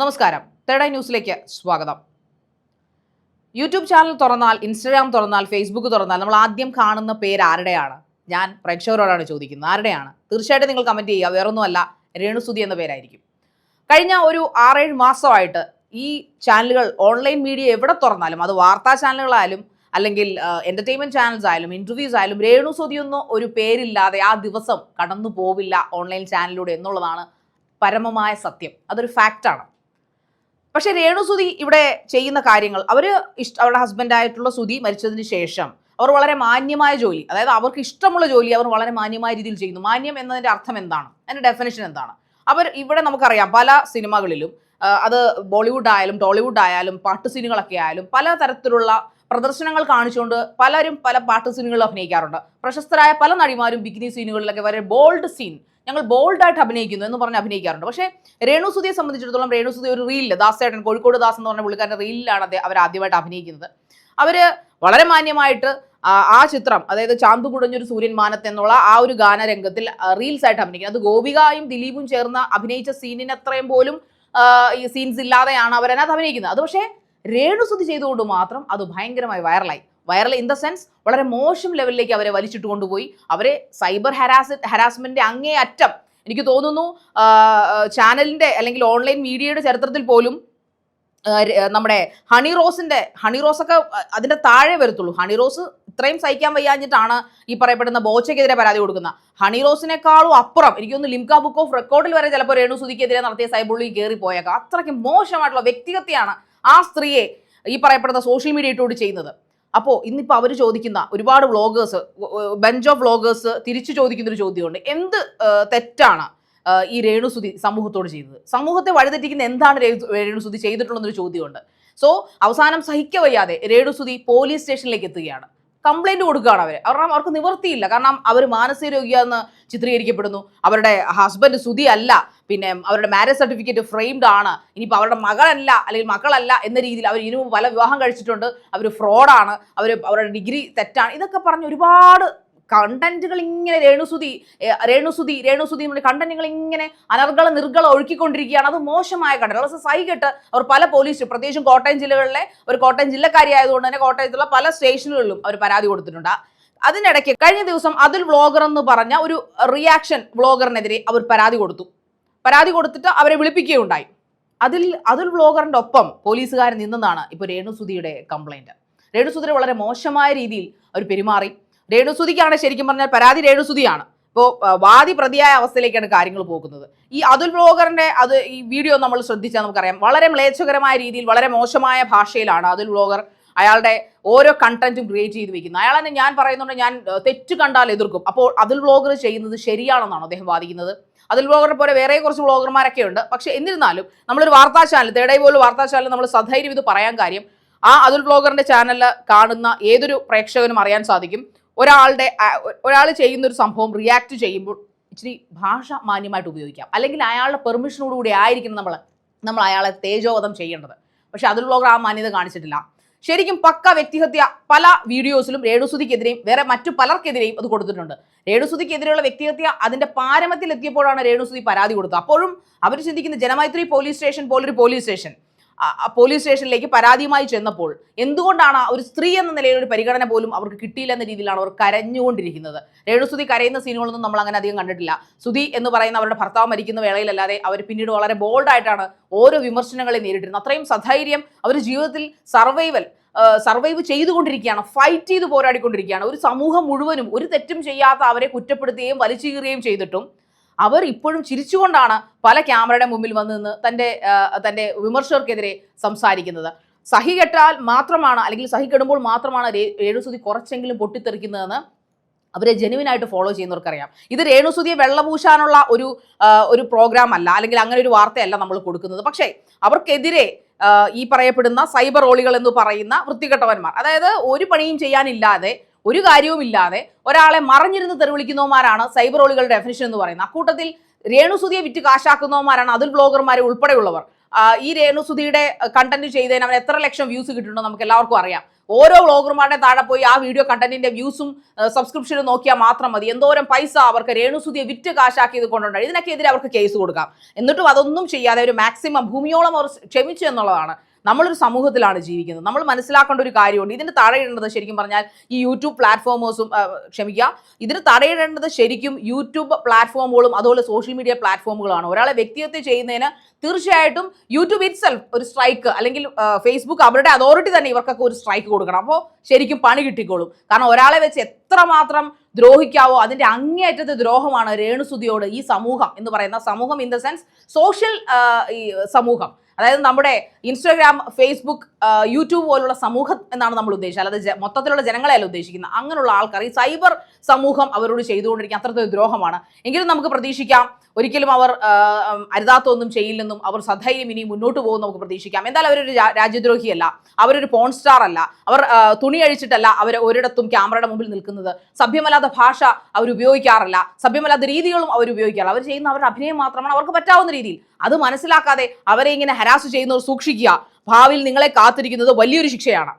നമസ്കാരം. Third eye ന്യൂസിലേക്ക് സ്വാഗതം. യൂട്യൂബ് ചാനൽ തുറന്നാൽ ഇൻസ്റ്റാഗ്രാം തുറന്നാൽ ഫേസ്ബുക്ക് തുറന്നാൽ നമ്മൾ ആദ്യം കാണുന്ന പേര് ആരുടെയാണ്? ഞാൻ പ്രേക്ഷകരോടാണ് ചോദിക്കുന്നത്. ആരുടെയാണ്? തീർച്ചയായിട്ടും നിങ്ങൾ കമന്റ് ചെയ്യുക. വേറൊന്നുമല്ല രേണുസുതി എന്ന പേരായിരിക്കും. കഴിഞ്ഞ ഒരു ആറേഴ് മാസമായിട്ട് ഈ ചാനലുകൾ ഓൺലൈൻ മീഡിയ എവിടെ തുറന്നാലും അത് വാർത്താ ചാനലുകളായാലും അല്ലെങ്കിൽ എന്റർടൈൻമെന്റ് ചാനൽസ് ആയാലും ഇന്റർവ്യൂസ് ആയാലും രേണു സുതിയൊന്നും ഒരു പേരില്ലാതെ ആ ദിവസം കടന്നു പോവില്ല ഓൺലൈൻ ചാനലിലൂടെ എന്നുള്ളതാണ് പരമമായ സത്യം. അതൊരു ഫാക്റ്റാണ് പക്ഷേ രേണു സുധി ഇവിടെ ചെയ്യുന്ന കാര്യങ്ങൾ അവർ ഇഷ്ട അവരുടെ ഹസ്ബൻഡായിട്ടുള്ള സുതി മരിച്ചതിന് ശേഷം അവർ വളരെ മാന്യമായ ജോലി അതായത് അവർക്ക് ഇഷ്ടമുള്ള ജോലി അവർ വളരെ മാന്യമായ രീതിയിൽ ചെയ്യുന്നു. മാന്യം എന്നതിന്റെ അർത്ഥം എന്താണ്? അതിന്റെ ഡെഫിനേഷൻ എന്താണ്? അവർ ഇവിടെ നമുക്കറിയാം പല സിനിമകളിലും അത് ബോളിവുഡ് ആയാലും ടോളിവുഡ് ആയാലും പാട്ട് സീനുകളൊക്കെ ആയാലും പല തരത്തിലുള്ള പ്രദർശനങ്ങൾ കാണിച്ചുകൊണ്ട് പലരും പല പാട്ട് സീനുകളിൽ അഭിനയിക്കാറുണ്ട്. പ്രശസ്തരായ പല നടിമാരും ബിഗ്നി സീനുകളിലൊക്കെ വളരെ ബോൾഡ് സീൻ ഞങ്ങൾ ബോൾഡായിട്ട് അഭിനയിക്കുന്നു എന്ന് പറഞ്ഞ് അഭിനയിക്കാറുണ്ട്. പക്ഷേ രേണുസുതിയെ സംബന്ധിച്ചിടത്തോളം രേണുസുതി ഒരു റീലിൽ ദാസേട്ടൻ. കോഴിക്കോട് ദാസ് എന്ന് പറഞ്ഞ പുള്ളിക്കാരന്റെ റീലിലാണ് അവർ ആദ്യമായിട്ട് അഭിനയിക്കുന്നത്. അവർ വളരെ മാന്യമായിട്ട് ആ ചിത്രം അതായത് ചാന്തു കുടഞ്ഞൊരു സൂര്യൻ മാനത്ത് എന്നുള്ള ആ ഒരു ഗാനരംഗത്തിൽ റീൽസ് ആയിട്ട് അഭിനയിക്കുന്നത്. അത് ഗോപികയും ദിലീപും ചേർന്ന് അഭിനയിച്ച സീനിന് അത്രയും പോലും ഈ സീൻസ് ഇല്ലാതെയാണ് അവരതിനകത്ത് അഭിനയിക്കുന്നത്. അത് പക്ഷേ രേണുസുതി ചെയ്തുകൊണ്ട് മാത്രം അത് ഭയങ്കരമായി വൈറലായി വൈറൽ ഇൻ ദ സെൻസ് വളരെ മോശം ലെവലിലേക്ക് അവരെ വലിച്ചിട്ട് കൊണ്ടുപോയി. അവരെ സൈബർ ഹരാസ് ഹരാസ്മെന്റ് അങ്ങേ അറ്റം എനിക്ക് തോന്നുന്നു ചാനലിന്റെ അല്ലെങ്കിൽ ഓൺലൈൻ മീഡിയയുടെ ചരിത്രത്തിൽ പോലും നമ്മുടെ ഹണി റോസിന്റെ ഹണി റോസൊക്കെ അതിന്റെ താഴെ വരത്തുള്ളൂ. ഹണി റോസ് ഇത്രയും സഹിക്കാൻ വയ്യാഞ്ഞിട്ടാണ് ഈ പറയപ്പെടുന്ന ബോച്ചയ്ക്കെതിരെ പരാതി കൊടുക്കുന്ന ഹണി റോസിനേക്കാളും അപ്പുറം എനിക്കൊന്ന് ലിംക ബുക്ക് ഓഫ് റെക്കോർഡിൽ വരെ ചിലപ്പോൾ രേണു സുതിക്കെതിരെ നടത്തിയ സൈബുള്ളി കയറി പോയേക്കാം. അത്രയ്ക്ക് മോശമായിട്ടുള്ള വ്യക്തിഗതയാണ് ആ സ്ത്രീയെ ഈ പറയപ്പെടുന്ന സോഷ്യൽ മീഡിയ ഇട്ടോട് ചെയ്യുന്നത്. അപ്പോൾ ഇന്നിപ്പോൾ അവർ ചോദിക്കുന്ന ഒരുപാട് വ്ളോഗേഴ്സ് ബെഞ്ച് ഓഫ് വ്ളോഗേഴ്സ് തിരിച്ചു ചോദിക്കുന്നൊരു ചോദ്യമുണ്ട്. എന്ത് തെറ്റാണ് ഈ രേണുസുതി സമൂഹത്തോട് ചെയ്തത്? സമൂഹത്തെ വഴിതെറ്റിക്കുന്ന എന്താണ് രേണു- രേണുസുതി ചെയ്തിട്ടുള്ളതെന്നൊരു ചോദ്യമുണ്ട്. സോ അവസാനം സഹിക്കവയ്യാതെ രേണുസുതി പോലീസ് സ്റ്റേഷനിലേക്ക് എത്തുകയാണ്. കംപ്ലൈന്റ് കൊടുക്കുകയാണ് അവർ കാരണം അവർക്ക് നിവർത്തിയില്ല കാരണം അവർ മാനസിക രോഗിയാന്ന് ചിത്രീകരിക്കപ്പെടുന്നു. അവരുടെ ഹസ്ബൻഡ് സുതി അല്ല. പിന്നെ അവരുടെ മാരേജ് സർട്ടിഫിക്കറ്റ് ഫ്രെയിംഡ് ആണ്. ഇനിയിപ്പോൾ അവരുടെ മകളല്ല അല്ലെങ്കിൽ മക്കളല്ല എന്ന രീതിയിൽ അവർ ഇതിനു പല വിവാഹം കഴിച്ചിട്ടുണ്ട്. അവർ ഫ്രോഡാണ് അവർ അവരുടെ ഡിഗ്രി തെറ്റാണ്. ഇതൊക്കെ പറഞ്ഞ് ഒരുപാട് കണ്ടന്റുകൾ ഇങ്ങനെ രേണുസുതി രേണുസുതി രേണുസുതി നമ്മുടെ കണ്ടന്റുകൾ ഇങ്ങനെ അനർഗള നിർഗള ഒഴുക്കിക്കൊണ്ടിരിക്കുകയാണ്. അത് മോശമായ കണ്ടന്റ്. അത് സഹികെട്ട് അവർ പല പോലീസ് പ്രത്യേകിച്ചും കോട്ടയം ജില്ലകളിലെ ഒരു കോട്ടയം ജില്ലക്കാരി ആയതുകൊണ്ട് തന്നെ കോട്ടയത്തുള്ള പല സ്റ്റേഷനുകളിലും അവർ പരാതി കൊടുത്തിട്ടുണ്ട്. അതിനിടയ്ക്ക് കഴിഞ്ഞ ദിവസം അതിൽ വ്ളോഗർ എന്ന് പറഞ്ഞ ഒരു റിയാക്ഷൻ വ്ളോഗറിനെതിരെ അവർ പരാതി കൊടുത്തു. പരാതി കൊടുത്തിട്ട് അവരെ വിളിപ്പിക്കുകയുണ്ടായി. അതിൽ അതിൽ വ്ളോഗറിന്റെ ഒപ്പം പോലീസുകാരൻ നിന്നെന്നാണ് ഇപ്പോൾ രേണുസുതിയുടെ കംപ്ലൈന്റ് രേണുസുതിരെ വളരെ മോശമായ രീതിയിൽ അവർ പെരുമാറി. രേണുസുതിക്കാണ് ശരിക്കും പറഞ്ഞാൽ പരാതി രേണുസുതിയാണ്. ഇപ്പോൾ വാദി പ്രതിയായ അവസ്ഥയിലേക്കാണ് കാര്യങ്ങൾ പോകുന്നത്. ഈ അതുൽ ബ്ലോഗറിന്റെ അത് ഈ വീഡിയോ നമ്മൾ ശ്രദ്ധിച്ചാൽ നമുക്കറിയാം. വളരെ മ്ലേച്ഛകരമായ രീതിയിൽ വളരെ മോശമായ ഭാഷയിലാണ് അതുൽ ബ്ലോഗർ അയാളുടെ ഓരോ കണ്ടന്റും ക്രിയേറ്റ് ചെയ്ത് വെക്കുന്നത്. തന്നെ ഞാൻ പറയുന്നുണ്ട് ഞാൻ തെറ്റ് കണ്ടാൽ എതിർക്കും. അപ്പോൾ അതുൽ വ്ളോഗർ ചെയ്യുന്നത് ശരിയാണെന്നാണ് അദ്ദേഹം വാദിക്കുന്നത്. അതിൽ വ്ളോഗറെ പോലെ വേറെ കുറച്ച് വ്ളോഗർമാരൊക്കെ ഉണ്ട്. പക്ഷേ എന്നിരുന്നാലും നമ്മളൊരു വാർത്താ ചാനൽ തേടൈ പോലും വാർത്താ ചാനൽ നമ്മൾ സധൈര്യം ഇത് പറയാൻ കാര്യം ആ അതുൽ വ്ളോഗറിന്റെ ചാനലിൽ കാണുന്ന ഏതൊരു പ്രേക്ഷകനും അറിയാൻ സാധിക്കും. ഒരാളുടെ ഒരാൾ ചെയ്യുന്ന ഒരു സംഭവം റിയാക്ട് ചെയ്യുമ്പോൾ ഇച്ചിരി ഭാഷ മാന്യമായിട്ട് ഉപയോഗിക്കാം. അല്ലെങ്കിൽ അയാളുടെ പെർമിഷനോടുകൂടി ആയിരിക്കണം നമ്മൾ നമ്മൾ അയാളെ തേജോവധം ചെയ്യേണ്ടത്. പക്ഷെ അതിൽ ആ മാന്യത കാണിച്ചിട്ടില്ല. ശരിക്കും പക്ക വ്യക്തിഹത്യ പല വീഡിയോസിലും രേണുസുതിക്കെതിരെയും വേറെ മറ്റു പലർക്കെതിരെയും അത് കൊടുത്തിട്ടുണ്ട്. രേണുസുതിക്കെതിരെയുള്ള വ്യക്തിഹത്യ അതിന്റെ പാരമത്തിലെത്തിയപ്പോഴാണ് രേണുസുതി പരാതി കൊടുത്തത്. അപ്പോഴും അവർ ചിന്തിക്കുന്ന ജനമൈത്രി പോലീസ് സ്റ്റേഷൻ പോലൊരു പോലീസ് സ്റ്റേഷൻ. പോലീസ് സ്റ്റേഷനിലേക്ക് പരാതിയുമായി ചെന്നപ്പോൾ എന്തുകൊണ്ടാണ് ഒരു സ്ത്രീ എന്ന നിലയിൽ ഒരു പരിഗണന പോലും അവർക്ക് കിട്ടിയില്ല എന്ന രീതിയിലാണ് അവർ കരഞ്ഞുകൊണ്ടിരിക്കുന്നത്? രേണുസുതി കരയുന്ന സീനുകളൊന്നും നമ്മൾ അങ്ങനെ അധികം കണ്ടിട്ടില്ല. സുധി എന്ന് പറയുന്ന അവരുടെ ഭർത്താവ് മരിക്കുന്ന വേളയിലല്ലാതെ അവർ പിന്നീട് വളരെ ബോൾഡായിട്ടാണ് ഓരോ വിമർശനങ്ങളെ നേരിട്ടിരുന്നത്. അത്രയും സധൈര്യം അവർ ജീവിതത്തിൽ സർവൈവൽ സർവൈവ് ചെയ്തുകൊണ്ടിരിക്കുകയാണ്. ഫൈറ്റ് ചെയ്ത് പോരാടിക്കൊണ്ടിരിക്കുകയാണ്. ഒരു സമൂഹം മുഴുവനും ഒരു തെറ്റും ചെയ്യാത്ത അവരെ കുറ്റപ്പെടുത്തുകയും വലിച്ചു കീറുകയും ചെയ്തിട്ടും അവർ ഇപ്പോഴും ചിരിച്ചുകൊണ്ടാണ് പല ക്യാമറയുടെ മുമ്പിൽ വന്ന് നിന്ന് തന്റെ തന്റെ വിമർശകർക്കെതിരെ സംസാരിക്കുന്നത്. സഹി കെട്ടാൽ മാത്രമാണ് അല്ലെങ്കിൽ സഹി കെടുമ്പോൾ മാത്രമാണ് രേണുസുതി കുറച്ചെങ്കിലും പൊട്ടിത്തെറിക്കുന്നതെന്ന് അവരെ ജെനുവിനായിട്ട് ഫോളോ ചെയ്യുന്നവർക്കറിയാം. ഇത് രേണുസുതിയെ വെള്ളപൂശാനുള്ള ഒരു ഒരു പ്രോഗ്രാം അല്ല അല്ലെങ്കിൽ അങ്ങനെ ഒരു വാർത്തയല്ല നമ്മൾ കൊടുക്കുന്നത്. പക്ഷേ അവർക്കെതിരെ ഈ പറയപ്പെടുന്ന സൈബർ ഓളികൾ എന്ന് പറയുന്ന വൃത്തികെട്ടവന്മാർ അതായത് ഒരു പണിയും ചെയ്യാനില്ലാതെ ഒരു കാര്യവുമില്ലാതെ ഒരാളെ മറിഞ്ഞിരുന്ന് തെറിവിളിക്കുന്നവന്മാരാണ് സൈബർ ഓളികളുടെ ഡെഫിനിഷൻ എന്ന് പറയുന്നത്. അക്കൂട്ടത്തിൽ രേണുസുതിയെ വിറ്റ് കാശാക്കുന്നവന്മാരാണ് അതിൽ ബ്ലോഗർമാരെ ഉൾപ്പെടെയുള്ളവർ. ഈ രേണുസുതിയുടെ കണ്ടന്റ് ചെയ്തതിന് അവൻ എത്ര ലക്ഷം വ്യൂസ് കിട്ടുന്നുണ്ടോ നമുക്ക് എല്ലാവർക്കും അറിയാം. ഓരോ വ്ളോഗർമാരുടെ താഴെ പോയി ആ വീഡിയോ കണ്ടന്റിന്റെ വ്യൂസും സബ്സ്ക്രിപ്ഷനും നോക്കിയാൽ മാത്രം മതി. എന്തോരം പൈസ അവർക്ക് രേണുസുതിയെ വിറ്റ് കാശാക്കിയത് കൊണ്ടുണ്ട് ഇതിനൊക്കെതിരെ അവർക്ക് കേസ് കൊടുക്കാം. എന്നിട്ടും അതൊന്നും ചെയ്യാതെ ഒരു മാക്സിമം ഭൂമിയോളം അവർ ക്ഷമിച്ചു എന്നുള്ളതാണ്. നമ്മളൊരു സമൂഹത്തിലാണ് ജീവിക്കുന്നത്. നമ്മൾ മനസ്സിലാക്കേണ്ട ഒരു കാര്യമുണ്ട്. ഇതിന് തടയിടേണ്ടത് ശരിക്കും പറഞ്ഞാൽ ഈ യൂട്യൂബ് പ്ലാറ്റ്ഫോമേഴ്സും ക്ഷമിക്കുക. ഇതിന് തടയിടേണ്ടത് ശരിക്കും യൂട്യൂബ് പ്ലാറ്റ്ഫോമുകളും അതുപോലെ സോഷ്യൽ മീഡിയ പ്ലാറ്റ്ഫോമുകളാണ്. ഒരാളെ വ്യക്തിഹത്യ ചെയ്യുന്നതിന് തീർച്ചയായിട്ടും യൂട്യൂബ് ഇറ്റ്സെൽഫ് ഒരു സ്ട്രൈക്ക് അല്ലെങ്കിൽ ഫേസ്ബുക്ക് അവരുടെ അതോറിറ്റി തന്നെ ഇവർക്കൊക്കെ ഒരു സ്ട്രൈക്ക് കൊടുക്കണം. അപ്പോൾ ശരിക്കും പണി കിട്ടിക്കോളും. കാരണം ഒരാളെ വെച്ച് എത്രമാത്രം ദ്രോഹിക്കാവോ അതിന്റെ അങ്ങേയറ്റത്തെ ദ്രോഹമാണ് രേണുസുതിയോട് ഈ സമൂഹം എന്ന് പറയുന്ന സമൂഹം ഇൻ ദ സെൻസ് സോഷ്യൽ ഈ സമൂഹം. അതായത് നമ്മുടെ ഇൻസ്റ്റാഗ്രാം ഫേസ്ബുക്ക് യൂട്യൂബ് പോലുള്ള സമൂഹം എന്നാണ് നമ്മൾ ഉദ്ദേശിച്ചത്. അല്ലാതെ മൊത്തത്തിലുള്ള ജനങ്ങളെയല്ല ഉദ്ദേശിക്കുന്നത്. അങ്ങനെയുള്ള ആൾക്കാർ ഈ സൈബർ സമൂഹം അവരോട് ചെയ്തുകൊണ്ടിരിക്കുന്ന അത്രത്തെ ദ്രോഹമാണ്. എങ്കിലും നമുക്ക് പ്രതീക്ഷിക്കാം ഒരിക്കലും അവർ അരുതാത്തൊന്നും ചെയ്യില്ലെന്നും അവർ സധൈര്യം ഇനി മുന്നോട്ട് പോകും നമുക്ക് പ്രതീക്ഷിക്കാം. എന്തായാലും അവരൊരു രാജ്യദ്രോഹിയല്ല. അവരൊരു പോൺ സ്റ്റാർ അല്ല. അവർ തുണി അഴിച്ചിട്ടല്ല അവർ ഒരിടത്തും ക്യാമറയുടെ മുമ്പിൽ നിൽക്കുന്നത്. സഭ്യമല്ലാത്ത ഭാഷ അവർ ഉപയോഗിക്കാറില്ല. സഭ്യമല്ലാത്ത രീതികളും അവർ ഉപയോഗിക്കാറില്ല. അവർ ചെയ്യുന്ന അവരുടെ അഭിനയം മാത്രമാണ് അവർക്ക് പറ്റാവുന്ന രീതിയിൽ. അത് മനസ്സിലാക്കാതെ അവരെ ഇങ്ങനെ ഹരാസ് ചെയ്യുന്നവർ സൂക്ഷിക്കുക. ഭാവിയിൽ നിങ്ങളെ കാത്തിരിക്കുന്നത് വലിയൊരു ശിക്ഷയാണ്.